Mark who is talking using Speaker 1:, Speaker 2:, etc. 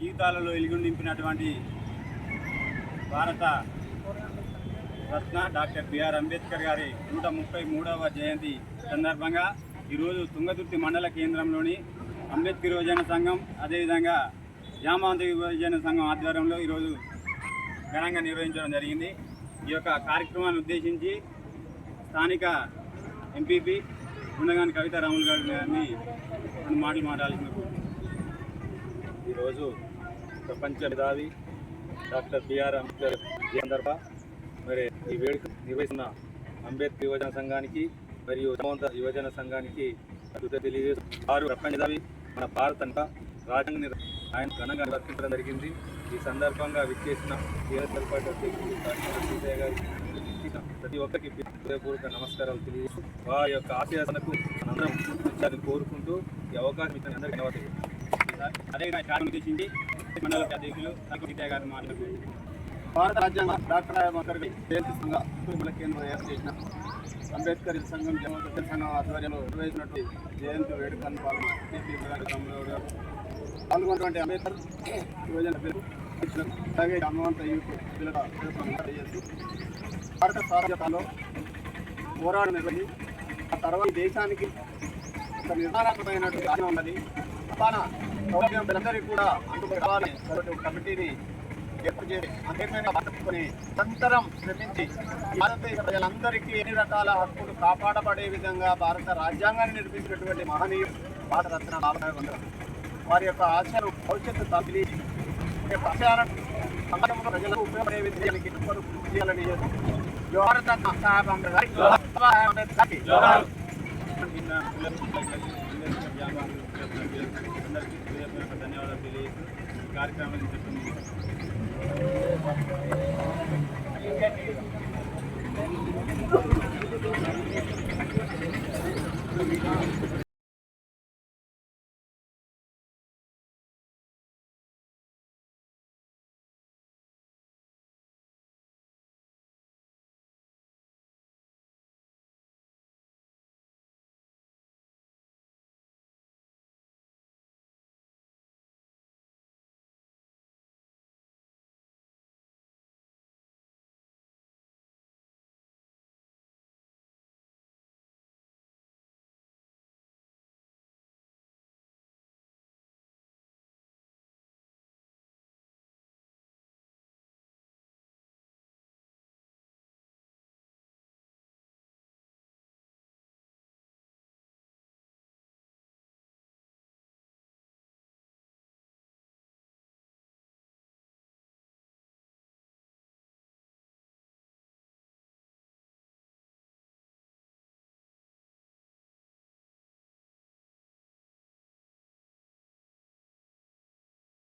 Speaker 1: జీవితాలలో వెలుగు నింపినటువంటి Bharat Ratna doctor BR Ambedkar గారి నూట ముప్పై మూడవ జయంతి సందర్భంగా ఈరోజు తుంగతుర్తి మండల కేంద్రంలోని అంబేద్కర్ యువజన సంఘం అదేవిధంగా యామాంత యువజన సంఘం ఆధ్వర్యంలో ఈరోజు ఘనంగా నిర్వహించడం జరిగింది. ఈ యొక్క కార్యక్రమాన్ని ఉద్దేశించి స్థానిక ఎంపీపీ ఉండగాని కవిత రాములు గారిని రెండు మాటలు మాట్లాడాల్సిన
Speaker 2: ఈరోజు ప్రపంచ మేధావి డాక్టర్ బిఆర్ అంబేద్కర్ సందర్భ మరి ఈ వేడుక నిర్వహిస్తున్న అంబేద్కర్ యువజన సంఘానికి మరియు సమంత యువజన సంఘానికి కృతజ్ఞతలు తెలియజేస్తూ వారు ప్రపంచ మేధావి మన భారత రాజ్యాంగ ఆయన ఘనంగా నిర్వర్తించడం జరిగింది. ఈ సందర్భంగా విచ్చేసిన టీఆర్ఎస్ అధ్యక్షుడు డాక్టర్ సీతయ్య ప్రతి ఒక్కరికి హృదయపూర్వక నమస్కారాలు తెలియజేస్తూ వారి యొక్క ఆశయాసనకు అందరం కోరుకుంటూ ఈ అవకాశం ఇచ్చిన అందరికీ అనేక
Speaker 1: అదేవిధంగా కార్యక్రమం ఉద్దేశించి మండల అధ్యక్షులు సంఘ సీతయ్య మాట్లాడుతున్నారు
Speaker 3: భారత రాజ్యాంగ డాక్టర్ అంబేద్కర్ జయంతి కేంద్రం ఏర్పాటు చేసిన అంబేద్కర్ సంఘం జనవరి సంఘం ఆధ్వర్యంలో నిర్వహించినటువంటి జయంతి వేడుకలను పాల్గొన్నారు పాల్గొన్నటువంటి అంబేద్కర్ యువజన పేరు అలాగే అమ్మవంత యూత్ తెలియజేస్తూ భారత సాధ్యతలో పోరాటం నిర్వహి ఆ తర్వాత దేశానికి ఒక నిర్మాణాత్మకమైనటువంటి ఆశయం ఉన్నది. మన సౌలభ్యం కూడా అందుబాటు కమిటీని ఏర్పాటు చేసి అంతేకాకుండా పట్టుకొని నిరంతరం శ్రమించి భారతదేశ ప్రజలందరికీ ఎన్ని రకాల హక్కులు కాపాడబడే విధంగా భారత రాజ్యాంగాన్ని నిర్మించినటువంటి మహనీయుడు భారతరత్న వారి యొక్క ఆశయాలు భవిష్యత్తు తగిలి ఆశయాలను సమాజంలో ప్రజలకు ఉపయోగపడే విధానికి ఎవ్వరూ కృషి చేయాలని జోహార్ సాహెబ్ అంబేద్కర్ బాబాసాహెబ్ అంబేద్కర్
Speaker 1: నిన్న అంబేద్కర్ వ్యాపారం అందరికీ హృదయపూర్వక ధన్యవాదాలు తెలియజేస్తూ ఈ కార్యక్రమాన్ని చెప్తుంది
Speaker 3: Thank